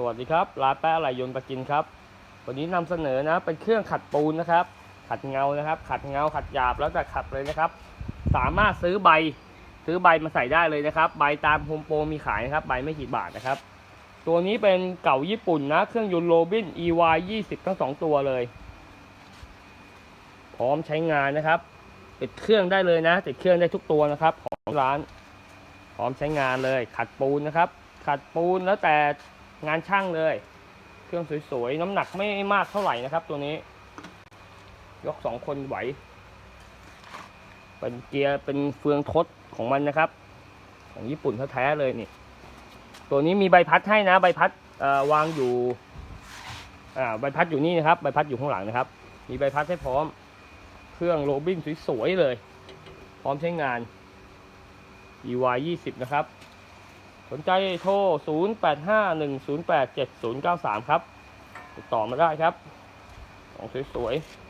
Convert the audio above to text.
สวัสดีครับร้านแป้อะไรยนต์ประจินครับ วันนี้นำเสนอนะเป็นเครื่องขัดปูนนะครับ ขัดเงานะครับ ขัดเงาขัดหยาบแล้วแต่ขัดเลยนะครับ สามารถซื้อใบซื้อใบมาใส่ได้เลยนะครับ ใบตามโฮมโปรมีขายนะครับ ใบไม่กี่บาทนะครับ ตัวนี้เป็นเก่าญี่ปุ่นนะ เครื่องยนต์โรบิน EY 20 ทั้งสองตัวเลย พร้อมใช้งานนะครับ ติดเครื่องได้เลยนะ ติดเครื่องได้ทุกตัวนะครับ ของร้าน พร้อมใช้งานเลย ขัดปูนนะครับ ขัดปูนแล้วแต่ งานช่างเลย เครื่องสวยๆ น้ำหนักไม่มากเท่าไหร่นะครับ ตัวนี้ ยกสองคนไหว เป็นเกียร์เป็นเฟืองทดของมันนะครับ ของญี่ปุ่นแท้ๆเลยนี่ ตัวนี้มีใบพัดให้นะ ใบพัดวางอยู่ใบพัดอยู่นี่นะครับ ใบพัดอยู่ข้างหลังนะครับ มีใบพัดให้พร้อม เครื่องโรบินสวยๆเลย พร้อมใช้งาน EY 20 นะครับ สนใจโทร 0851087093 ครับ ติดต่อมาได้ครับ ของสวยๆ